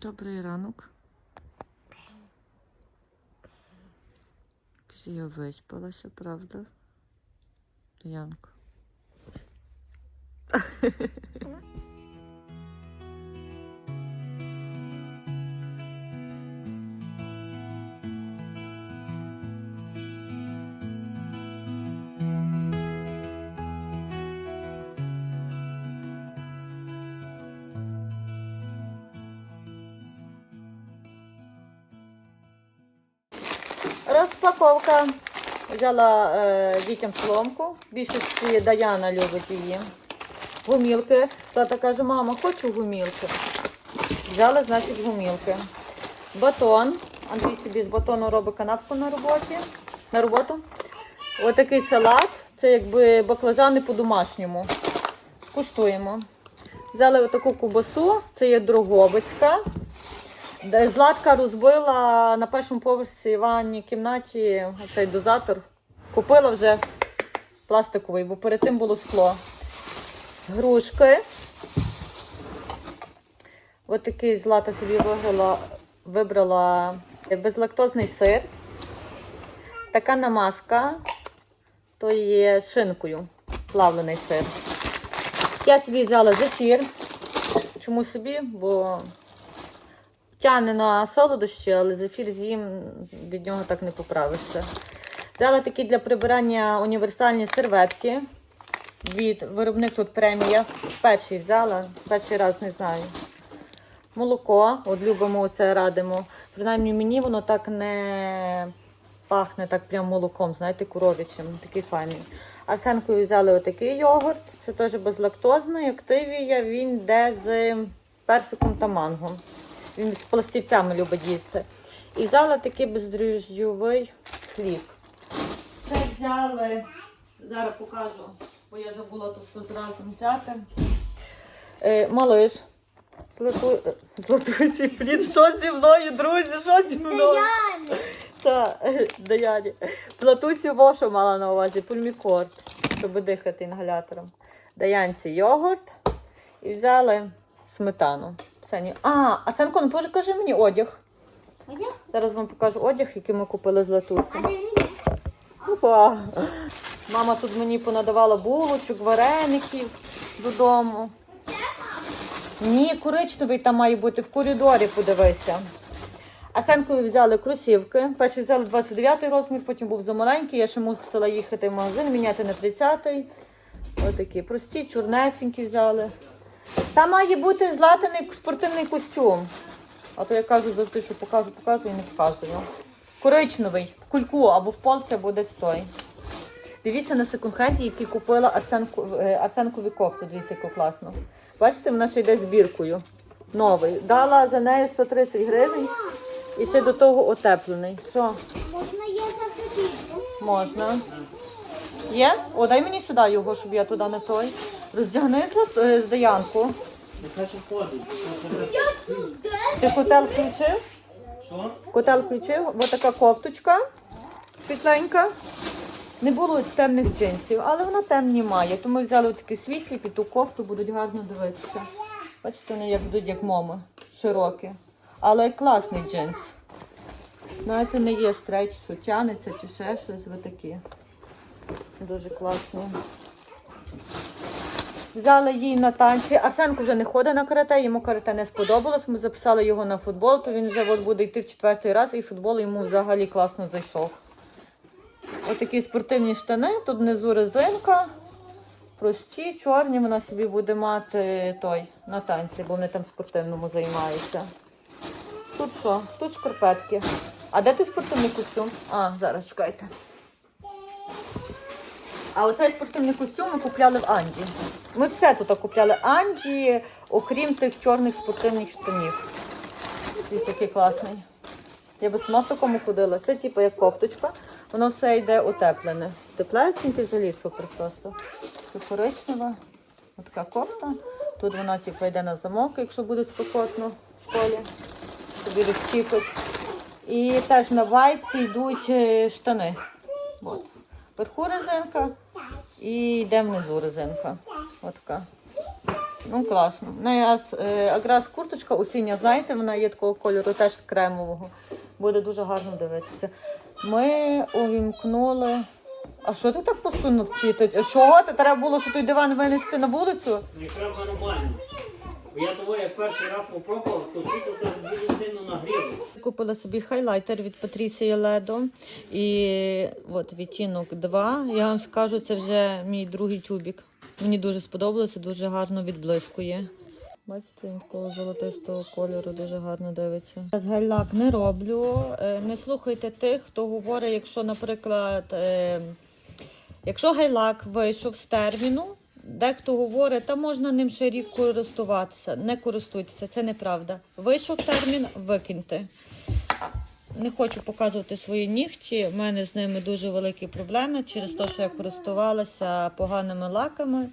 Добрий ранок. Каже, я виспалася, правда? Янко. Розпаковка. Взяла е, дітям соломку. Більшості Даяна любить її. Гумілки. Тата каже, мама, хочу гумілки. Взяла, значить, гумілки. Батон. Андрій собі з батону робить канапку на роботі. На роботу. Отакий салат. Це якби баклажани по-домашньому. Скуштуємо. Взяли отаку кубасу, це є Дрогобицька. Златка розбила на першому поверсі ванній кімнаті цей дозатор. Купила вже пластиковий, бо перед цим було скло. Грушки. Ось такий Злата собі вибрала, вибрала безлактозний сир. Така намазка, то є шинкою, плавлений сир. Я собі взяла зефір. Чому собі? Бо тяне на солодощі, але зефір з'їм, від нього так не поправишся. Взяла такі для прибирання універсальні серветки. Від виробник тут премія. Перший взяла, перший раз не знаю. Молоко, от любимо це радимо. Принаймні мені воно так не пахне так прям молоком, знаєте, коров'ячим, такий файний. Арсенкою взяли отакий йогурт, це теж безлактозний, активія, він йде з персиком та манго. Він з пластівцями любить їсти. І взяла такий бездріжджовий хліб. Це взяли, зараз покажу, бо я забула тут все зразу взяти. Е, малиш. Злату... Златусі, плід, що зі мною, друзі, що зі мною? Так, Даяні. Златусі Вошу мала на увазі, пульмікорд, щоб дихати інгалятором. Даянці йогурт і взяли сметану. Сені. А, Арсенко, ну покажи мені одяг. Зараз вам покажу одяг, який ми купили з Латусі. Опа. Мама тут мені понадавала булочок, вареників додому. Ні, коричневий там має бути в коридорі, подивися. Арсенкові взяли кросівки. Перший взяли 29-й розмір, потім був замаленький. Я ще мусила їхати в магазин, міняти на 30-й. Отакі прості, чорнесенькі взяли. Там має бути златаний спортивний костюм. А то я кажу завжди, що покажу, покажу і не показую. Коричневий, в кульку або в полці, або десь той. Дивіться на секонд-хенді, який купила Арсенку, е, Арсенкові кофту. Дивіться, яку класно. Бачите, вона ще йде збіркою. Новий. Дала за неї 130 гривень і ще до того утеплений. Що? Можна є запитати? Можна. Є? О, дай мені сюди його, щоб я туди не той. Роздягни е, Нехай ще ходить. Ти котел включив? Що? Котел включив. Ось така кофточка світленька. Не було темних джинсів, але вона темні має. То ми взяли такі світлі, під ту кофту будуть гарно дивитися. Бачите, вони як будуть як моми, широкі. Але класний джинс. Знаєте, не є стрейч, що тянеться чи ще щось. Ви такі. Дуже класні. Взяли її на танці. Арсенко вже не ходить на карате, йому карате не сподобалось. Ми записали його на футбол, то він вже от буде йти в четвертий раз, і футбол йому взагалі класно зайшов. Отакі спортивні штани, тут внизу резинка. Прості, чорні, вона собі буде мати той на танці, бо вони там спортивному займаються. Тут що? Тут шкарпетки. А де той спортивний костюм? А, зараз чекайте. А оцей спортивний костюм ми купляли в Анді. Ми все тут купляли Анді, окрім тих чорних спортивних штанів. Він такий класний. Я би сама в такому ходила. Це типу як кофточка. Воно все йде утеплене. Теплесеньке, взагалі супер просто. Це коричнева. Ось така кофта. Тут вона типу, йде на замок, якщо буде спекотно в школі. Тобі розчіпить. І теж на вайці йдуть е, штани. От. Вверху резинка і йде внизу резинка. От така. Ну, класно. Ну, якраз, е, якраз курточка осіння, знаєте, вона є такого кольору, теж кремового. Буде дуже гарно дивитися. Ми увімкнули. А що ти так посунув? Чого? Треба було, що той диван винести на вулицю? Не треба нормально. Я того, як перший раз попробував, то тут так дуже сильно нагріло. Купила собі хайлайтер від Патрісії Ледо. І от відтінок 2. Я вам скажу, це вже мій другий тюбік. Мені дуже сподобалося, дуже гарно відблискує. Бачите, він такого золотистого кольору дуже гарно дивиться. Я гель-лак не роблю. Е, Не слухайте тих, хто говорить, якщо, наприклад, е, якщо гель-лак вийшов з терміну, дехто говорить, та можна ним ще рік користуватися. Не користуйтеся, це неправда. Вийшов термін, викиньте. Не хочу показувати свої нігті. У мене з ними дуже великі проблеми через те, що я користувалася поганими лаками.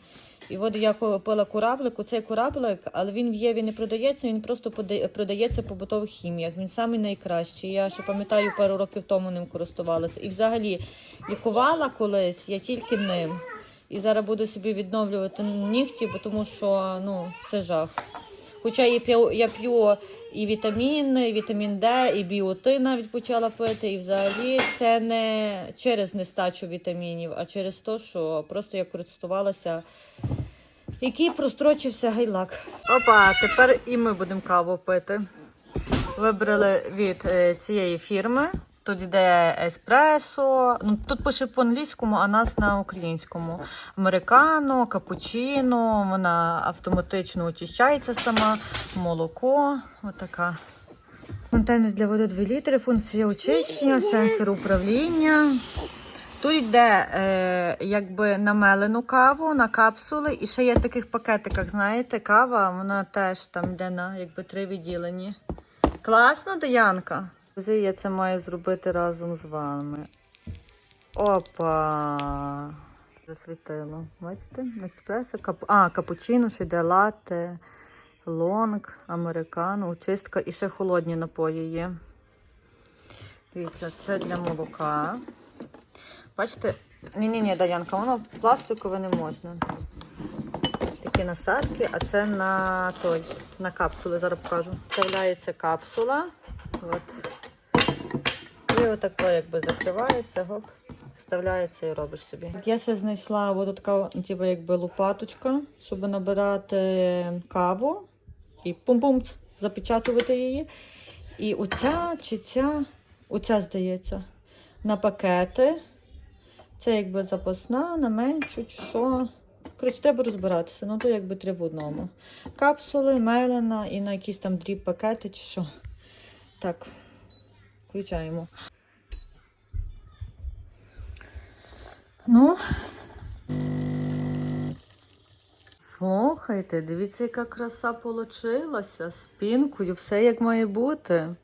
І от я купила кораблик, оцей кораблик, але він в Єві не продається, він просто продається по побутових хіміях. Він самий найкращий. Я ще пам'ятаю, пару років тому ним користувалася. І взагалі лікувала колись я тільки ним. І зараз буду собі відновлювати нігті, бо тому що ну, це жах. Хоча я п'ю, я п'ю і вітамін, і вітамін Д, і біоти навіть почала пити. І взагалі це не через нестачу вітамінів, а через те, що просто я користувалася, який прострочився гайлак. Опа, тепер і ми будемо каву пити. Вибрали від е, цієї фірми. Тут йде еспресо. Ну, тут пише по-англійському, а нас на українському. Американо, капучино, вона автоматично очищається сама, молоко. Отака. Контейнер для води 2 літри, функція очищення, сенсор управління. Тут йде е, якби намелену каву на капсули. І ще є в таких пакетиках, знаєте, кава, вона теж там йде на якби три відділені. Класно, Даянка? Друзі, Я це маю зробити разом з вами. Опа! Засвітило. Бачите? Експресо. Кап... А, капучино, що йде латте, лонг, американо, очистка і ще холодні напої є. Дивіться, це для молока. Бачите? Ні-ні-ні, Даянка, воно пластикове не можна. Такі насадки, а це на той, на капсули, зараз покажу. Вставляється капсула. От. І отако якби закривається, гоп, вставляється і робиш собі. Я ще знайшла от така, типу, якби лопаточка, щоб набирати каву і пум-пум запечатувати її. І оця чи ця, оця здається, на пакети. Це якби запасна, на меншу чи що. Коротше, треба розбиратися. Ну то якби три в одному. Капсули, мелена і на якісь там дріб пакети чи що. Так, включаємо. Ну. Слухайте, дивіться, яка краса получилася. З пінкою, все як має бути.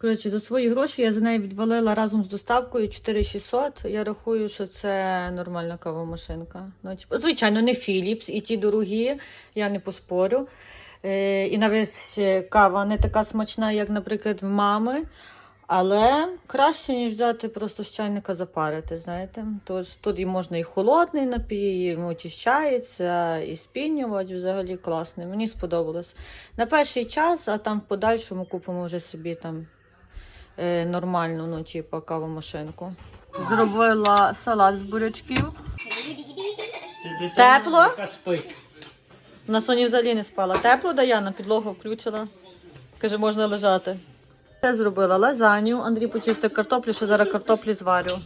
Коротше, за свої гроші я за неї відвалила разом з доставкою 4600. Я рахую, що це нормальна кавомашинка. Ну, типу, звичайно, не Philips, і ті дорогі, я не поспорю. Е, і навіть е, кава не така смачна, як, наприклад, в мами. Але краще, ніж взяти просто з чайника запарити, знаєте. Тож тут і можна і холодний напій, і очищається, і спінювач взагалі класний. Мені сподобалось. На перший час, а там в подальшому купимо вже собі там е, нормальну, ну, типу, кавомашинку. Зробила салат з бурячків. Тепло? На соні взагалі не спала. Тепло Даяна, підлогу включила. Каже, можна лежати. Я зробила лазанью. Андрій почистив картоплю, що зараз картоплі зварю.